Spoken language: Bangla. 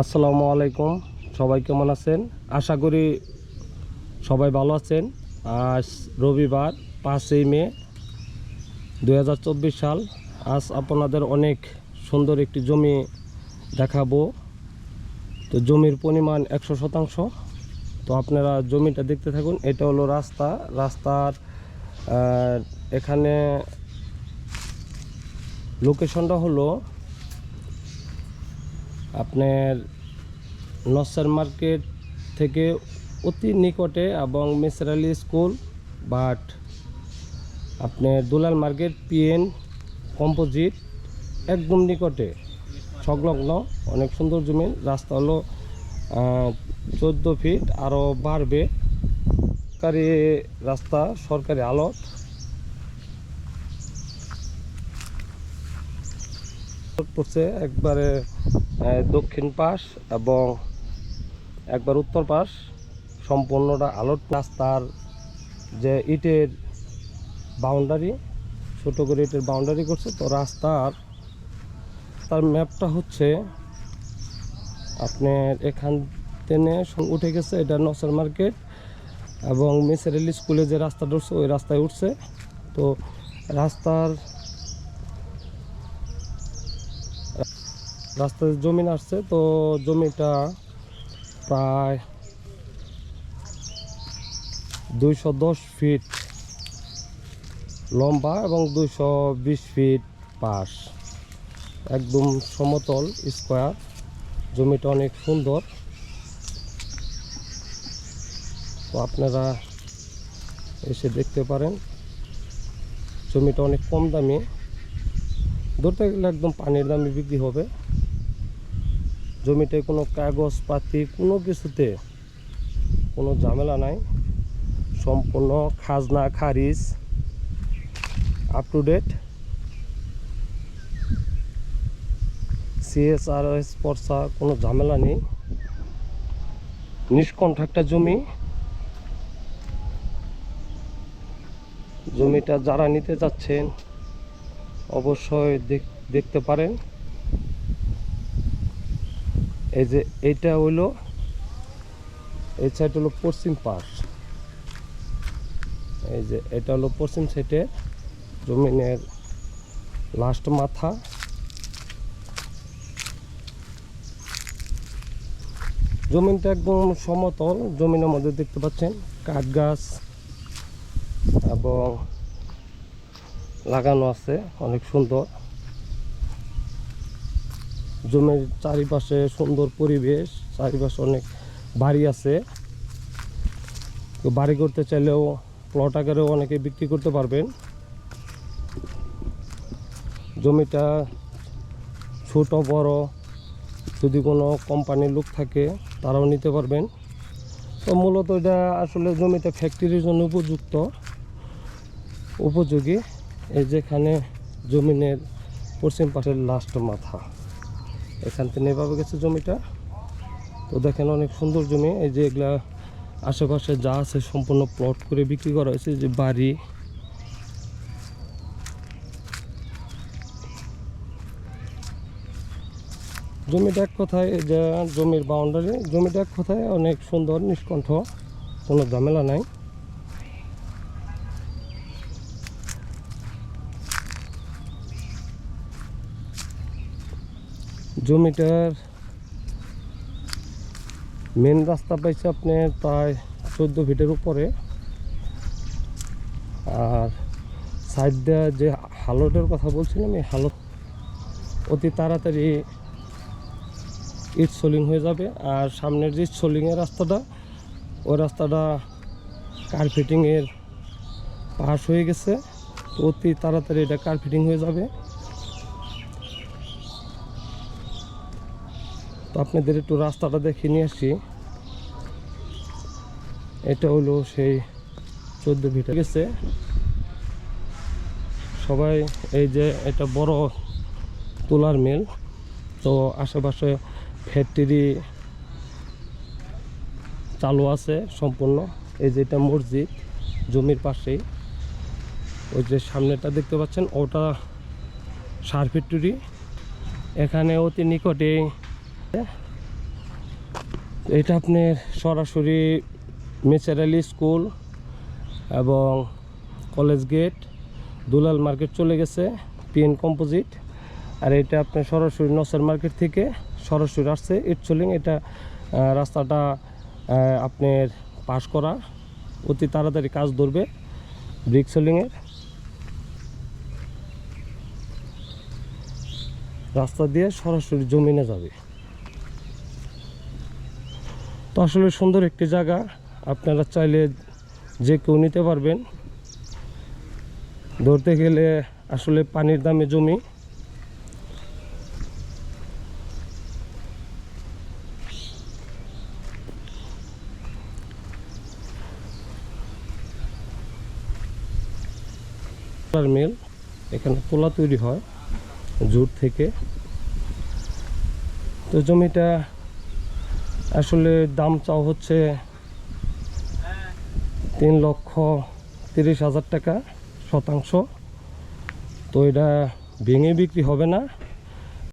আসসালামু আলাইকুম। সবাই কেমন আছেন? আশা করি সবাই ভালো আছেন। আজ রবিবার, পাঁচই মে দু হাজার চব্বিশ সাল। আজ আপনাদের অনেক সুন্দর একটি জমি দেখাবো। তো জমির পরিমাণ একশো শতাংশ। তো আপনারা জমিটা দেখতে থাকুন, এটা হলো রাস্তা। রাস্তার এখানে লোকেশনটা হলো আপনার নসার মার্কেট থেকে অতি নিকটে এবং মিসরালি স্কুল, বাট আপনার দুলাল মার্কেট, পিএন কম্পোজিট, একদম নিকটে। সংলগ্ন, অনেক সুন্দর জমি, রাস্তা হলো চোদ্দ ফিট আরও বাড়বে। সরকারি রাস্তা, সরকারি আলত পড়ছে একবারে দক্ষিণ পাশ এবং একবার উত্তর পাশ সম্পূর্ণটা আলোট রাস্তার যে ইটের বাউন্ডারি ছোট করে ইটের বাউন্ডারি করছে। তো রাস্তার, তার ম্যাপটা হচ্ছে আপনার এখান থেকে উঠে গেছে এটা নসর মার্কেট এবং মিসেরেল স্কুলে যে রাস্তা উঠছে ওই রাস্তায় উঠছে। তো রাস্তার রাস্তায় জমিন আসছে, তো জমিটা প্রায় দুইশো দশ ফিট লম্বা এবং দুইশো বিশ ফিট পাশ। একদম সমতল স্কোয়ার। জমিটা অনেক সুন্দর। তো আপনারা এসে দেখতে পারেন। জমিটা অনেক কম দামি। ধরতে গেলে একদম পানির দামে বিক্রি হবে। জমিতে কোনো কাগজপাতি কোনো কিছুতে কোনো ঝামেলা নাই। সম্পূর্ণ খাজনা, খারিজ আপ টু ডেট সিএসআরএস পর্সা, কোনো ঝামেলা নেই। নিষ্কণ্ঠ একটা জমি। জমিটা যারা নিতে যাচ্ছেন, অবশ্যই দেখ- দেখতে পারেন। এই যে এটা হইল এই সাইড হলো পশ্চিম পাশ। এই যে এটা হলো পশ্চিম সাইডে জমিনের লাস্ট মাথা। জমিনটা একদম সমতল, জমিনের মধ্যে দেখতে পাচ্ছেন কাঠ গাছ এবং লাগানো আছে, অনেক সুন্দর। জমির চারিপাশে সুন্দর পরিবেশ, চারিপাশে অনেক বাড়ি আছে। তো বাড়ি করতে চাইলেও প্লট আকারেও অনেকে বিক্রি করতে পারবেন। জমিটা ছোট, বড়, যদি কোনো কোম্পানির লোক থাকে, তারাও নিতে পারবেন। তো মূলত এটা আসলে জমিটা ফ্যাক্টরির জন্য উপযুক্ত, উপযোগী। এই যেখানে জমিনের পশ্চিম পাশের লাস্ট মাথা। এখান থেকে এভাবে গেছে জমিটা। তো দেখেন অনেক সুন্দর জমি। এই যে এগুলা আশেপাশে যা আছে সম্পূর্ণ প্লট করে বিক্রি করা হয়েছে যে বাড়ি। জমিটা এক কথায় যে জমির বাউন্ডারি জমিটা এক কথায় অনেক সুন্দর, নিষ্কণ্ঠ, কোনো ঝামেলা নাই। জমিটার মেন রাস্তা পাইছে আপনার প্রায় চোদ্দ ফিটের উপরে। আর সাইড যে হালটের কথা বলছিলাম, এই হালত অতি তাড়াতাড়ি ইট সোলিং হয়ে যাবে। আর সামনের যে সোলিংয়ের রাস্তাটা, ওই রাস্তাটা কার্পেটিংয়ের পাশ হয়ে গেছে। অতি তাড়াতাড়ি এটা কার্পেটিং হয়ে যাবে। তো আপনাদের একটু রাস্তাটা দেখে নিয়ে আসি। এটা হলো সেই চোদ্দ ভিতরে গেছে সবাই, এই যে এটা বড় তোলার মিল। তো আশেপাশে ফ্যাক্টরি চালু আছে সম্পূর্ণ। এই যে এটা মসজিদ, জমির পাশেই। ওই যে সামনেটা দেখতে পাচ্ছেন, ওটা সার ফ্যাক্টরি। এখানে অতি নিকটে এটা আপনার সরাসরি মেচারালি স্কুল এবং কলেজ গেট, দুলাল মার্কেট চলে গেছে, পিএন কম্পোজিট। আর এটা আপনার সরাসরি নসর মার্কেট থেকে সরাসরি আসছে ইটচলিং। এটা রাস্তাটা আপনার পাশ করা। অতি তাড়াতাড়ি কাজ ধরবে ব্রিক সোলিংয়ের রাস্তা দিয়ে সরাসরি জমিনে যাবে। তো আসলে সুন্দর একটি জায়গা। আপনারা চাইলে যে কেউ নিতে পারবেন। ধরতে গেলে আসলে পানির দামে জমি। মিল এখানে তোলা তৈরি হয়। জুট থেকে। তো জমিটা আসলে দাম চাও হচ্ছে তিন লক্ষ তিরিশ হাজার টাকা শতাংশ। তো এটা ভেঙে বিক্রি হবে না।